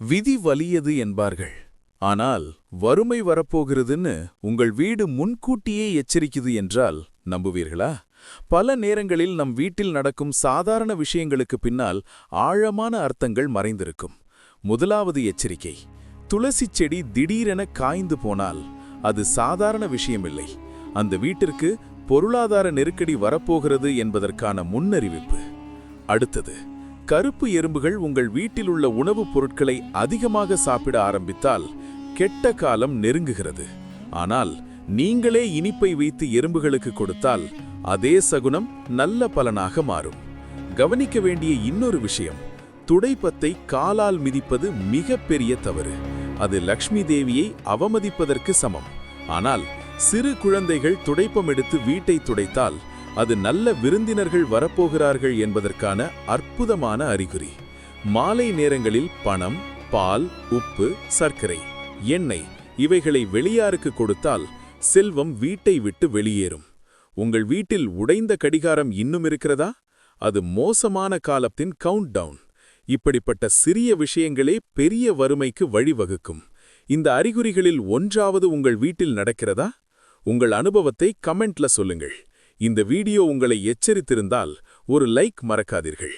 விதி வலியது என்பார்கள். ஆனால் வறுமை வரப்போகிறதுன்னு உங்கள் வீடு முன்கூட்டியே எச்சரிக்குது என்றால் நம்புவீர்களா? பல நேரங்களில் நம் வீட்டில் நடக்கும் சாதாரண விஷயங்களுக்கு பின்னால் ஆழமான அர்த்தங்கள் மறைந்திருக்கும். முதலாவது எச்சரிக்கை துளசி செடி திடீரென காய்ந்து போனால் அது சாதாரண விஷயமில்லை. அந்த வீட்டிற்கு பொருளாதார நெருக்கடி வரப்போகிறது என்பதற்கான முன்னறிவிப்பு. அடுத்தது கருப்பு எறும்புகள் உங்கள் வீட்டில் உள்ள உணவுப் பொருட்களை அதிகமாக சாப்பிட ஆரம்பித்தால் கெட்ட காலம் நெருங்குகிறது. ஆனால் நீங்களே இனிப்பை வைத்து எறும்புகளுக்கு கொடுத்தால் அதே சகுனம் நல்ல பலனாக மாறும். கவனிக்க வேண்டிய இன்னொரு விஷயம் துடைப்பத்தை காலால் மிதிப்பது மிகப்பெரிய தவறு. அது லக்ஷ்மி தேவியை அவமதிப்பதற்கு சமம். ஆனால் சிறு குழந்தைகள் துடைப்பம் எடுத்து வீட்டை துடைத்தால் அது நல்ல விருந்தினர்கள் வரப்போகிறார்கள் என்பதற்கான அற்புதமான அறிகுறி. மாலை நேரங்களில் பணம் பால் உப்பு சர்க்கரை எண்ணெய் இவைகளை வெளியாருக்கு கொடுத்தால் செல்வம் வீட்டை விட்டு வெளியேறும். உங்கள் வீட்டில் உடைந்த கடிகாரம் இன்னும் இருக்கிறதா? அது மோசமான காலத்தின் கவுண்ட் டவுன் இப்படிப்பட்ட சிறிய விஷயங்களே பெரிய வறுமைக்கு வழிவகுக்கும். இந்த அறிகுறிகளில் ஒன்றாவது உங்கள் வீட்டில் நடக்கிறதா? உங்கள் அனுபவத்தை கமெண்ட்ல சொல்லுங்கள். இந்த வீடியோ உங்களை எச்சரித்திருந்தால் ஒரு லைக் மறக்காதீர்கள்.